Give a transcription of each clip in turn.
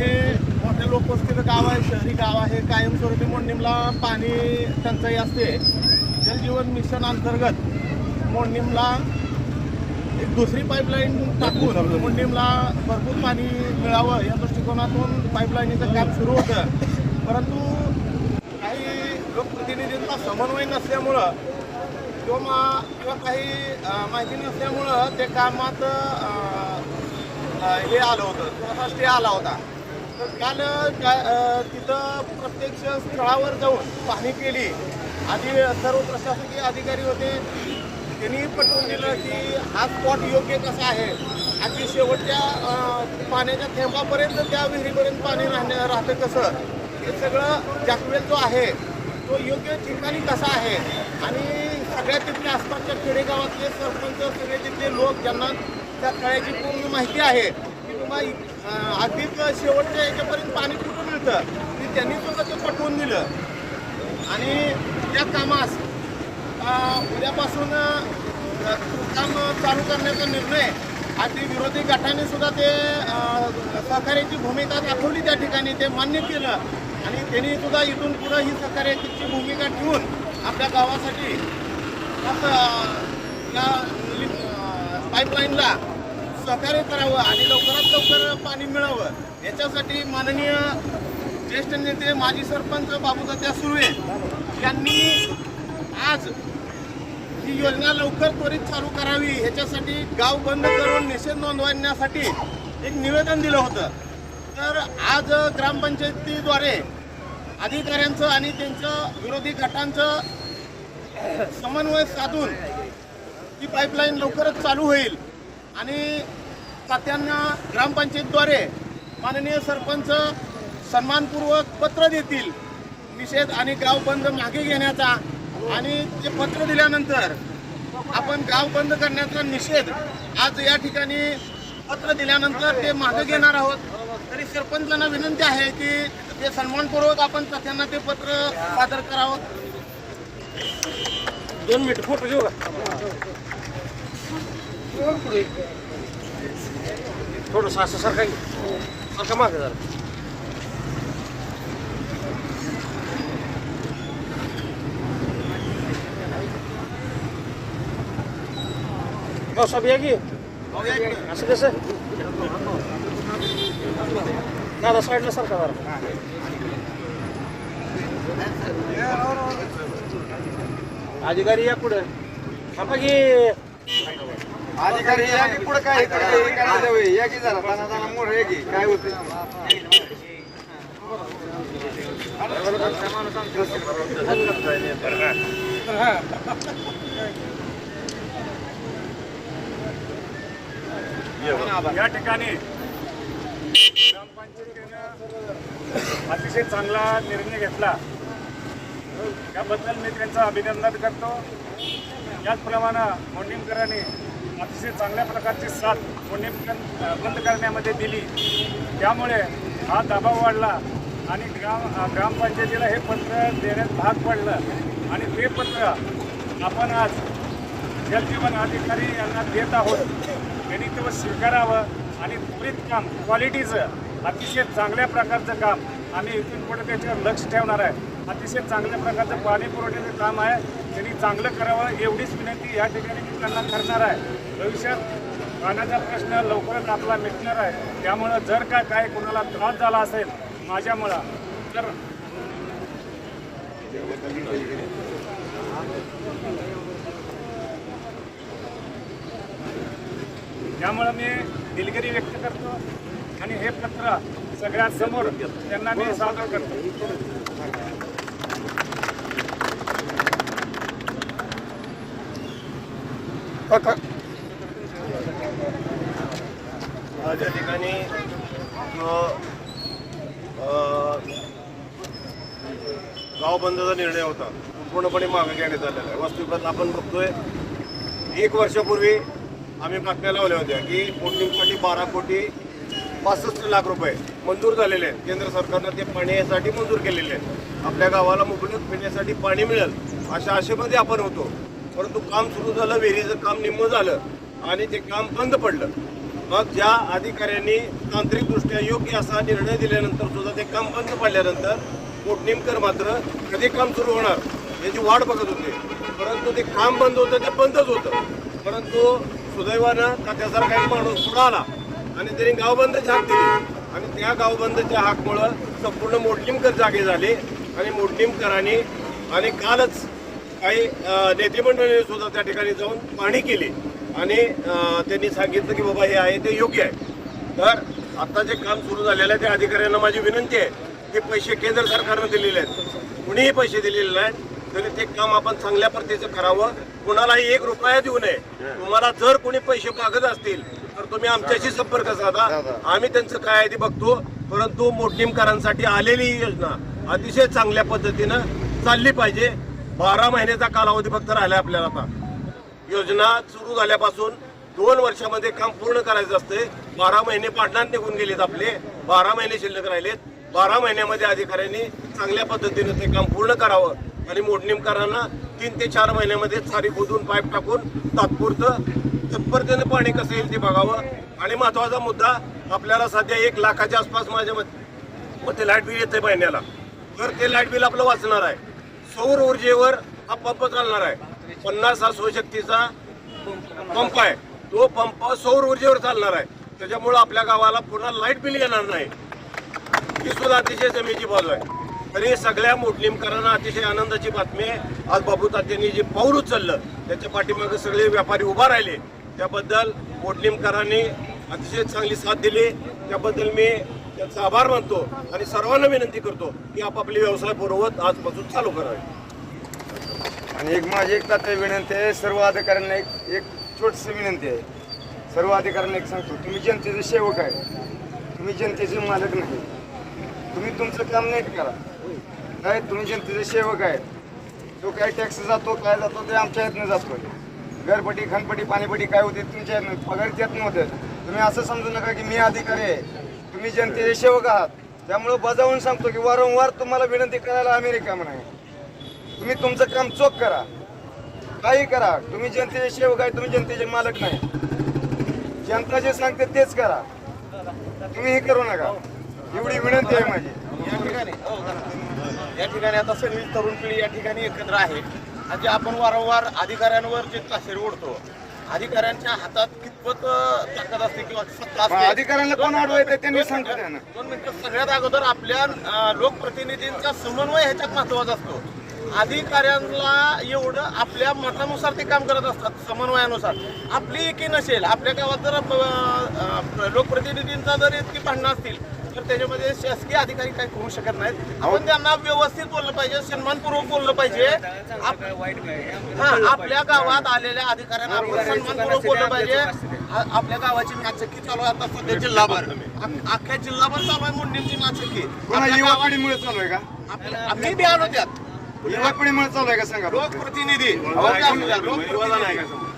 हे मोठ्या लोकवस्तीचं गाव आहे शहरी गाव आहे. कायमस्वरूपी मोडणीमला पाणी टंचाई असते. जलजीवन मिशन अंतर्गत मोडणीमला एक दुसरी पाईपलाईन टाकून मोडणीमला भरपूर पाणी मिळावं या दृष्टिकोनातून पाईपलाईनीचं काम सुरू होतं. परंतु काही लोकप्रतिनिधींचा समन्वय नसल्यामुळं किंवा किंवा काही माहिती नसल्यामुळं ते कामात हे आलं होतं. थोडासा स्टे आला होता. तर काल तिथं प्रत्यक्ष स्थळावर जाऊन पाहणी केली. आधी सर्व प्रशासकीय अधिकारी होते. त्यांनी पटवून दिलं की हा स्पॉट योग्य कसा आहे? अगदी शेवटच्या पाण्याच्या थेंबापर्यंत त्या विहिरीपर्यंत पाणी राहण्या राहतं कसं? हे सगळं जॅकवेल जो आहे तो योग्य ठिकाणी कसा आहे? आणि सगळ्या तिथल्या आसपासच्या खेडेगावातले सरपंच सगळे तिथले लोक ज्यांना त्या तळ्याची पूर्ण माहिती आहे की तुम्हाला अधिक शेवटच्या याच्यापर्यंत पाणी कुठं मिळतं? ते त्यांनी सुद्धा ते पटवून दिलं. आणि त्या कामास उद्यापासून काम चालू करण्याचा निर्णय अगदी विरोधी गटाने सुद्धा ते सहकार्याची भूमिका दाखवली त्या ठिकाणी ते मान्य केलं. आणि त्यांनी सुद्धा इथून पुढं ही सहकार्याची भूमिका ठेवून आपल्या गावासाठी या पाईपलाईनला सहकार्य करावं आणि लवकरात लवकर पाणी मिळावं याच्यासाठी माननीय ज्येष्ठ नेते माजी सरपंच बाबूदात्या सुर्वे यांनी आज ही योजना लवकर त्वरित चालू करावी ह्याच्यासाठी गाव बंद करून निषेध नोंदवण्यासाठी एक निवेदन दिलं होतं. तर आज ग्रामपंचायतीद्वारे अधिकाऱ्यांचं आणि त्यांचं विरोधी गटांचं समन्वय साधून ती पाईपलाईन लवकरच चालू होईल. आणि तात्यांना ग्रामपंचायतद्वारे माननीय सरपंच सन्मानपूर्वक पत्र देतील. निषेध आणि गाव बंद मागे घेण्याचा आणि ते पत्र दिल्यानंतर आपण गाव बंद करण्याचा निषेध आज या ठिकाणी पत्र दिल्यानंतर ते मागे घेणार आहोत. तरी सरपंचांना विनंती आहे की ते सन्मानपूर्वक आपण त्यांना ते पत्र सादर करावं. दोन मिनिट फोटो घेऊ का थोडस असं सारखा घे. सारखा मागे जरा. हो सब या की? असं कसं? दादा साईडला सारखा जरा. अधिकारी या पुढे. थांबा की. अधिकारी या की पुढे काय? करायचं. या की जरा ताना ताना मोर या की काय होते या ठिकाणी ग्रामपंचायतीनं अतिशय चांगला निर्णय घेतला. त्याबद्दल मी त्यांचं अभिनंदन करतो. त्याचप्रमाणे मोडणीमकरांनी अतिशय चांगल्या प्रकारची साथ मोडणीमकर बंद करण्यामध्ये दिली. त्यामुळे हा दबाव वाढला आणि ग्राम ग्रामपंचायतीला हे पत्र देण्यात भाग पडलं. आणि ते पत्र आपण आज जलजीवन अधिकारी यांना देत आहोत. त्यांनी तेव्हा स्वीकारावं आणि त्वरित काम क्वालिटीचं अतिशय चांगल्या प्रकारचं काम आम्ही इथून पुढे त्याच्यावर लक्ष ठेवणार आहे. अतिशय चांगल्या प्रकारचं पाणी पुरवठ्याचं काम आहे. त्यांनी चांगलं करावं एवढीच विनंती या ठिकाणी मी त्यांना करणार आहे. भविष्यात पाण्याचा प्रश्न लवकरच आपला मिटणार आहे. त्यामुळं जर का काय कोणाला त्रास झाला असेल माझ्यामुळं तर त्यामुळं मी दिलगिरी व्यक्त करतो आणि हे पत्र सगळ्यांसमोर त्यांना मी सादर करतो. आज ठिकाणी गाव बंदचा निर्णय होता. पूर्णपणे मागे घेण्यात आलेला आहे. वास्तविकात आपण बघतोय. एक वर्षापूर्वी आम्ही बातम्या लावल्या होत्या की पोटिंगसाठी बारा कोटी पासष्ट लाख रुपये मंजूर झालेले आहेत. केंद्र सरकारनं ते पाण्यासाठी मंजूर केलेले आहेत. आपल्या गावाला मुबलक पिण्यासाठी पाणी मिळेल अशा आशेमध्ये आपण होतो. परंतु काम सुरू झालं विहिरीचं काम निम्म झालं आणि ते काम बंद पडलं. मग ज्या अधिकाऱ्यांनी तांत्रिकदृष्ट्या योग्य असा निर्णय दिल्यानंतर सुद्धा ते काम बंद पडल्यानंतर पोटनेमकर मात्र कधी काम सुरू होणार याची वाट बघत होते. परंतु ते काम बंद होतं ते बंदच होतं. परंतु सुदैवानं का त्यासारखा माणूस पुढं आला आणि त्यांनी गावबंदची हाक दिली. आणि त्या गावबंदच्या हाकमुळं संपूर्ण मोडलिमकर जागे झाले आणि मोडलिमकरांनी आणि कालच काही अ, सुद्धा त्या ठिकाणी जाऊन पाहणी केली. आणि त्यांनी सांगितलं की बाबा हे आहे ते योग्य आहे. तर आता जे काम सुरू झालेलं आहे त्या अधिकाऱ्यांना माझी विनंती आहे की पैसे केंद्र सरकारनं दिलेले आहेत. कुणीही पैसे दिलेले नाहीत तरी ते काम आपण चांगल्या पद्धतीचं करावं. कुणालाही एक रुपया देऊ नये. तुम्हाला जर कोणी पैसे मागत असतील तर तुम्ही आमच्याशी संपर्क साधा. आम्ही त्यांचं काय आहे ते बघतो. परंतु मोडणीमकरांसाठी आलेली ही योजना अतिशय चांगल्या पद्धतीनं चालली पाहिजे. बारा महिन्याचा कालावधी फक्त राहिला आपल्याला आता. योजना सुरू झाल्यापासून दोन वर्षामध्ये काम पूर्ण करायचं असते बारा महिने पाटणात निघून गेलेत आपले. बारा महिने शिल्लक राहिलेत. बारा महिन्यामध्ये अधिकाऱ्यांनी चांगल्या पद्धतीने ते काम पूर्ण करावं. आणि मोडणीमकरांना तीन ते चार महिन्यामध्ये सारी खोदून पाईप टाकून तात्पुरतं तत्परतेने पाणी कसं येईल ते बघावं. आणि महत्त्वाचा मुद्दा आपल्याला सध्या एक लाखाच्या आसपास माझ्या मते मग ते लाइट बिल येते महिन्याला. तर ते लाइट बिल आपलं वाचणार आहे. सौर ऊर्जेवर हा पंप चालणार आहे. पन्नास हा स्वशक्तीचा पंप आहे. तो पंप सौर ऊर्जेवर चालणार आहे. त्याच्यामुळं आपल्या गावाला पुन्हा लाइट बिल येणार नाही. ही सुद्धा अतिशय जमेची बाजू आहे. तरी सगळ्या मोडलिमकरांना अतिशय आनंदाची बातमी आहे. आज बाबू तात्यांनी जे पाऊल उचललं त्याच्या पाठीमागे सगळे व्यापारी उभा राहिले. त्याबद्दल मोडलिमकरांनी अतिशय चांगली साथ दिली. त्याबद्दल मी त्यांचा आभार मानतो आणि सर्वांना विनंती करतो की आपापले व्यवसाय पुरवत आजपासून चालू करावे. आणि एक माझी एक तात्या विनंती आहे सर्व अधिकाऱ्यांना एक एक छोटीशी विनंती आहे. सर्व अधिकाऱ्यांना एक सांगतो तुम्ही जनतेचे सेवक आहे. तुम्ही जनतेचे मालक नाही. तुम्ही तुमचं काम नाही करा. काय तुम्ही जनतेचे सेवक आहेत. जो काय टॅक्स जातो काय जातो ते आमच्या यातनं जातो घरपटी खनपटी पाणीपटी काय होते तुमच्या यातनं पगार त्यातनं होते तुम्ही असं समजू नका की मी अधिकारी आहे. तुम्ही जनतेचे सेवक आहात. त्यामुळं बजावून सांगतो की वारंवार तुम्हाला विनंती करायला अमेरिका रिकाम नाही. तुम्ही तुमचं काम चोख करा. काही करा. तुम्ही जनतेचे सेवक आहे तुम्ही जनतेचे मालक नाही. जनता जे सांगते तेच करा. तुम्ही हे करू नका. एवढी विनंती आहे माझी. या ठिकाणी हो, या ठिकाणी आता सगळी तरुण पिढी या ठिकाणी एकत्र आहे. आणि जे आपण वारंवार अधिकाऱ्यांवर जे ताशेर ओढतो अधिकाऱ्यांच्या हातात कितपत ताकद असते किंवा सत्ता असते? अधिकाऱ्यांना कोण अडवायचं त्यांनी सांगतो त्यांना दोन मिनिटं. सगळ्यात अगोदर आपल्या लोकप्रतिनिधींचा समन्वय ह्याच्यात महत्त्वाचा असतो. अधिकाऱ्यांना एवढं आपल्या मतानुसार ते काम करत असतात समन्वयानुसार. आपली एकी नसेल. आपल्या गावात जर लोकप्रतिनिधींचा जर इतकी भांडणं असतील तर त्याच्यामध्ये शासकीय अधिकारी काही करू शकत नाहीत. आपण त्यांना व्यवस्थित बोललं पाहिजे सन्मानपूर्वक बोललं पाहिजे. आप- हा आपल्या गावात आलेल्या अधिकाऱ्यांना आपण सन्मानपूर्वक बोललं पाहिजे. आपल्या गावाची नाचक्की चालू आहे आता सध्या जिल्हाभर. अख्ख्या जिल्हाभर चालू आहे मुंडींची नाचक्की आपल्या युवा पिढीमुळे चालू आहे का? आम्ही बी आलो त्यात. युवा पिढीमुळे चालू आहे का सांगा. लोकप्रतिनिधी. लोकप्रतिनिधी.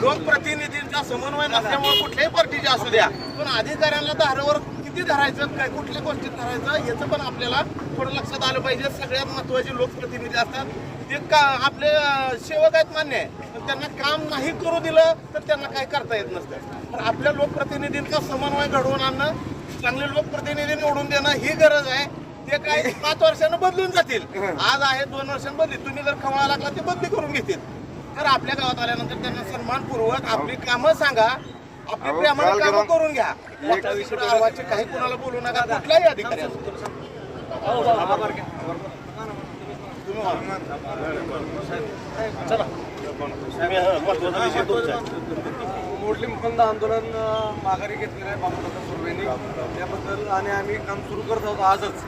लोकप्रतिनिधींचा समन्वय नसल्यामुळे कुठल्याही पार्टीचे असू द्या पण अधिकाऱ्यांना धारावर किती धरायचं काय कुठल्या गोष्टीत धरायचं याचं पण आपल्याला थोडं लक्षात आलं पाहिजे. सगळ्यात महत्त्वाचे लोकप्रतिनिधी असतात. ते का आपले सेवक आहेत मान्य आहे. पण त्यांना काम नाही करू दिलं तर त्यांना काय करता येत नसतं. तर आपल्या लोकप्रतिनिधींचा समन्वय घडवून आणणं चांगले लोकप्रतिनिधी निवडून देणं ही गरज आहे. ते काय पाच वर्षानं बदलून जातील. आज आहे दोन वर्षांनी बदली तुम्ही जर खवळा लागला ते बदली करून घेतील. तर आपल्या गावात आल्यानंतर त्यांना सन्मानपूर्वक आपली कामं सांगा. आपली प्रेमाने कामं करून घ्या गावाचे काही कोणाला बोलू नका कुठलाही अधिकारी असो. तुम्ही वा. तुम्ही, हा, महत्त्वाचा विषय तुमचा आहे. मोडलिम बंद आंदोलन अ, माघारी घेतलेलं आहे बाबूदादा सुर्वेनी त्याबद्दल आणि आम्ही काम सुरू करत आहोत आजच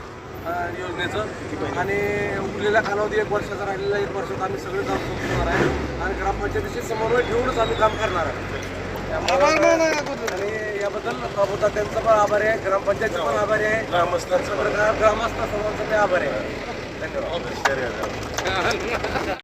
अ, योजनेचं आणि उरलेला कालावधी एक वर्षाचा राहिलेला एक वर्षात आम्ही सगळे काम संपवणार आहे आणि ग्रामपंचायतीशी समन्वय ठेवूनच आम्ही काम करणार आहे आणि याबद्दल बाबूदात्यांचा पण आभारी आहे ग्रामपंचायतचा पण आभारी आहे. ग्रामस्थांचं ग्रामस्थ सर्वांचा मी आभारी आहे. धन्यवाद.